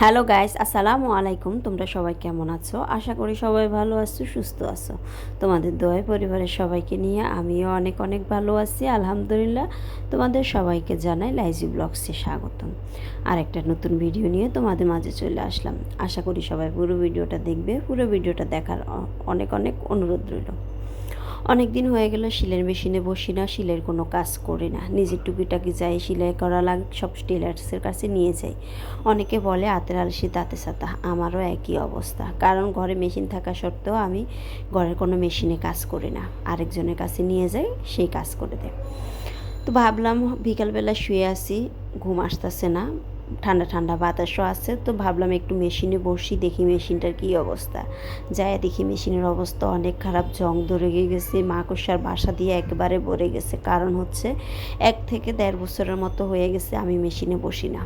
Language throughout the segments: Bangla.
হ্যালো গাইস, আসসালামু আলাইকুম। তোমরা সবাই কেমন আছো? আশা করি সবাই ভালো আছো, সুস্থ আছো। তোমাদের দোয়াই পরিবারের সবাইকে নিয়ে আমিও অনেক অনেক ভালো আছি, আলহামদুলিল্লাহ। তোমাদের সবাইকে জানাই লাইজি ব্লগসে স্বাগতম। আর একটা নতুন ভিডিও নিয়ে তোমাদের মাঝে চলে আসলাম। আশা করি সবাই পুরো ভিডিওটা দেখবে, পুরো ভিডিওটা দেখার অনেক অনেক অনুরোধ রইল। অনেক দিন হয়ে গেল শিলের মেশিনে বসি না, শিলের কোনো কাজ করি না। নিজের টুকিটাকি যাই, সেলাই করা লাগে, সব টেলার্সের কাছে নিয়ে যাই। অনেকে বলে হাতের আলসি দাঁতে সাতা আমারও একই অবস্থা। কারণ ঘরে মেশিন থাকা সত্ত্বেও আমি ঘরের কোনো মেশিনে কাজ করি না। আরেকজনের কাছে নিয়ে যাই, সেই কাজ করে দেয়। তো ভাবলাম, বিকালবেলা শুয়ে আসি ঘুম আসতেছে না। ঠান্ডা ঠান্ডা বাতাসও আছে, তো ভাবলাম একটু মেশিনে বসি, দেখি মেশিনটার কী অবস্থা। যায় দেখি মেশিনের অবস্থা অনেক খারাপ, জং ধরে গেছে মাকড়সার বাসা দিয়ে একবারে ভরে গেছে। কারণ হচ্ছে, এক থেকে দেড় বছরের মতো হয়ে গেছে আমি মেশিনে বসি না।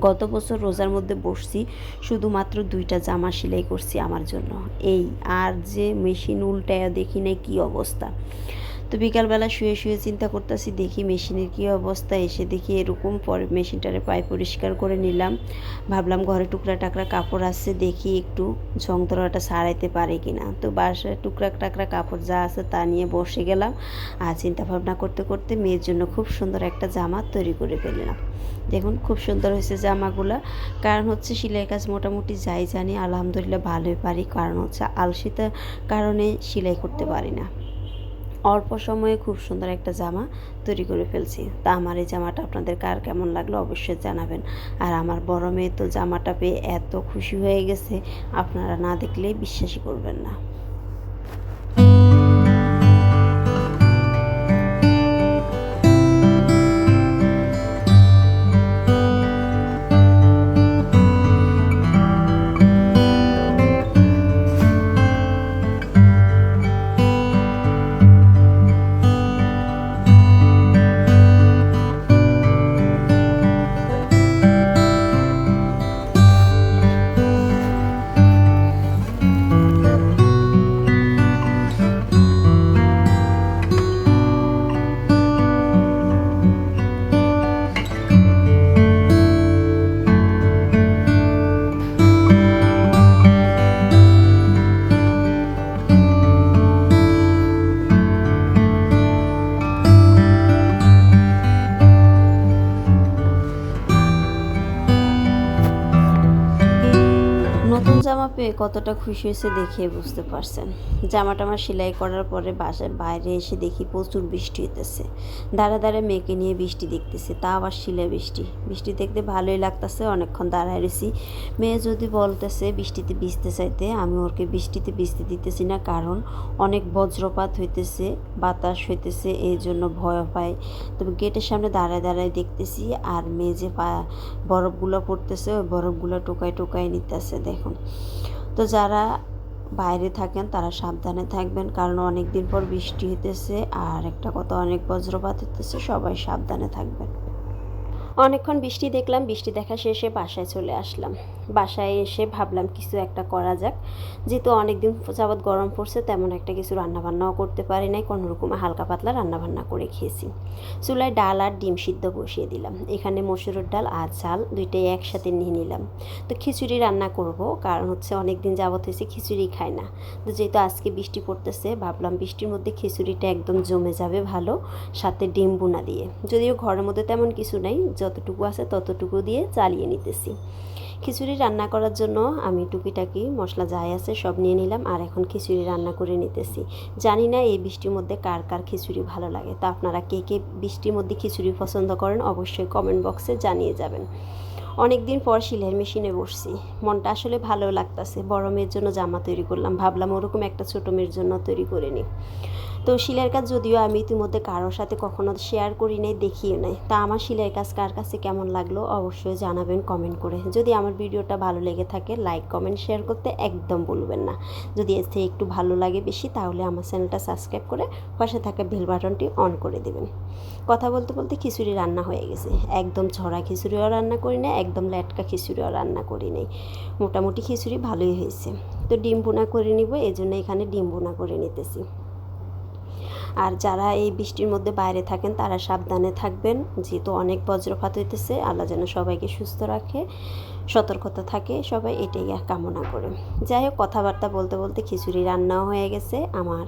গত বছর রোজার মধ্যে বসছি, শুধুমাত্র দুইটা জামা সেলাই করছি আমার জন্য। এই আর যে মেশিন উল্টায়া দেখি না কী অবস্থা। তো বিকালবেলা শুয়ে শুয়ে চিন্তা করতেছি, দেখি মেশিনের কী অবস্থা। এসে দেখি এরকম পরে মেশিনটারে পায়ে পরিষ্কার করে নিলাম। ভাবলাম ঘরে টুকরা টাকরা কাপড় আসছে দেখি একটু ঝং ধরাটা সারাইতে পারে কি না তো বাসায় টুকরা টাকরা কাপড় যা আছে তা নিয়ে বসে গেলাম। আর চিন্তা ভাবনা করতে করতে মেয়ের জন্য খুব সুন্দর একটা জামা তৈরি করে ফেললাম। দেখুন, খুব সুন্দর হয়েছে জামাগুলা। কারণ হচ্ছে সেলাই কাজ মোটামুটি যাই জানি, আলহামদুলিল্লাহ ভালোই পারি। কারণ হচ্ছে আলসিতার কারণে সেলাই করতে পারি না। অল্প সময়ে খুব সুন্দর একটা জামা তৈরি করে ফেলছি। তা আমার এই জামাটা আপনাদের কার কেমন লাগল অবশ্যই জানাবেন। আর আমার বড় মেয়ে তো জামাটা পেয়ে এত খুশি হয়ে গেছে, আপনারা না দেখলে বিশ্বাসই করবেন না। নতুন জামা পেয়ে কতটা খুশি হয়েছে দেখে বুঝতে পারছেন। জামাটা আমার সেলাই করার পরে বাসায় বাইরে এসে দেখি প্রচুর বৃষ্টি হইতেছে। দাঁড়া দাঁড়া মেয়েকে নিয়ে বৃষ্টি দেখতেছে, তা আবার শিলে বৃষ্টি। বৃষ্টি দেখতে ভালোই লাগতেছে, অনেকক্ষণ দাঁড়ায় রয়েছি। মেয়ে যদি বলতেছে বৃষ্টিতে ভিজতে চাইতে, আমি ওরকে বৃষ্টিতে ভিজতে দিতেছি না, কারণ অনেক বজ্রপাত হইতেছে, বাতাস হইতেছে, এই জন্য ভয় পায়। তবে গেটের সামনে দাঁড়ায় দাঁড়ায় দেখতেছি, আর মেয়ে যে বরফগুলো পড়তেছে, ওই বরফগুলো টোকায় টোকায় নিতেছে দেখুন। তো যারা বাইরে থাকেন, তারা সাবধানে থাকবেন, কারণ অনেক দিন পর বৃষ্টি হইতেছে আর একটা কথা, অনেক বজ্রপাত হইতেছে, সবাই সাবধানে থাকবেন। অনেকক্ষণ বৃষ্টি দেখলাম, বৃষ্টি দেখা শেষে বাসায় চলে আসলাম। বাসায় এসে ভাবলাম কিছু একটা করা যাক। যেহেতু অনেক দিন যাবৎ গরম পড়ছে, তেমন একটা কিছু রান্নাবান্নাও করতে পারি নাই কোনো রকম হালকা পাতলা রান্নাবান্না করে খেয়েছি। চুলায় ডাল আর ডিম সিদ্ধ বসিয়ে দিলাম। এখানে মসুরের ডাল আর চাল দুইটাই একসাথে নিয়ে নিলাম। তো খিচুড়ি রান্না করব, কারণ হচ্ছে অনেক দিন যাবৎ হয়েছে, খিচুড়ি খাই না। তো যেহেতু আজকে বৃষ্টি পড়তেছে, ভাবলাম বৃষ্টির মধ্যে খিচুড়িটা একদম জমে যাবে ভালো, সাথে ডিম বোনা দিয়ে। যদিও ঘরের মধ্যে তেমন কিছু নাই যতটুকু আছে ততটুকু দিয়ে চালিয়ে নিতেছি। খিচুড়ি রান্না করার জন্য আমি টুকিটাকি মশলা যাই আছে সব নিয়ে নিলাম আর এখন খিচুড়ি রান্না করে নিতেছি। জানি না এই বৃষ্টির মধ্যে কার কার খিচুড়ি ভালো লাগে। তা আপনারা কে কে বৃষ্টির মধ্যে খিচুড়ি পছন্দ করেন অবশ্যই কমেন্ট বক্সে জানিয়ে যাবেন। অনেক দিন পর শিলের মেশিনে বসছি। মনটা আসলে ভালো লাগতাছে। বড় মেয়ের জন্য জামা তৈরি করলাম। ভাবলাম ওরকম একটা ছোটো মেয়ের জন্য তৈরি করে নিই। তো শিলের কাজ যদিও আমি ইতিমধ্যে কারোর সাথে কখনো শেয়ার করি নাই, দেখিও নাই। তা আমার শিলের কাজ কার কাছে কেমন লাগল অবশ্যই জানাবেন কমেন্ট করে। যদি আমার ভিডিওটা ভালো লেগে থাকে লাইক কমেন্ট শেয়ার করতে একদম বলবেন না। যদি এর থেকে একটু ভালো লাগে বেশি, তাহলে আমার চ্যানেলটা সাবস্ক্রাইব করে পাশে থাকা বেল বাটনটি অন করে দেবেন। কথা বলতে বলতে খিচুড়ি রান্না হয়ে গেছে। একদম ছড়া খিচুড়িও রান্না করি না একদম ল্যাটকা খিচুড়িও রান্না করি নাই। মোটামুটি খিচুড়ি ভালোই হয়েছে। তো ডিম বোনা করে নিব এই জন্য এখানে ডিম বোনা করে নিতেছি। আর যারা এই বৃষ্টির মধ্যে বাইরে থাকেন, তারা সাবধানে থাকবেন, যেহেতু অনেক বজ্রপাত হইতেছে। আল্লাহ যেন সবাইকে সুস্থ রাখে। সতর্কতা থাকে, সবাই এটাই কামনা করে। যাই হোক, কথাবার্তা বলতে বলতে খিচুড়ি রান্নাও হয়ে গেছে, আমার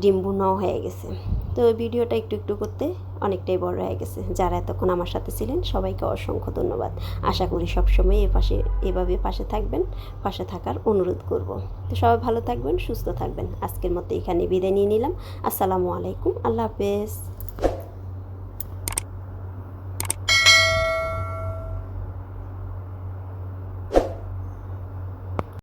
ডিম ভুনাও হয়ে গেছে। তো ভিডিওটা একটু একটু করতে অনেকটাই বড় হয়ে গেছে। যারা এতক্ষণ আমার সাথে ছিলেন, সবাইকে অসংখ্য ধন্যবাদ। আশা করি সবসময় এ পাশে, এভাবে পাশে থাকবেন, পাশে থাকার অনুরোধ করব। তো সবাই ভালো থাকবেন, সুস্থ থাকবেন। আজকের মতো এখানে বিদায় নিয়ে নিলাম। আসসালামু আলাইকুম, আল্লাহ হাফেজ।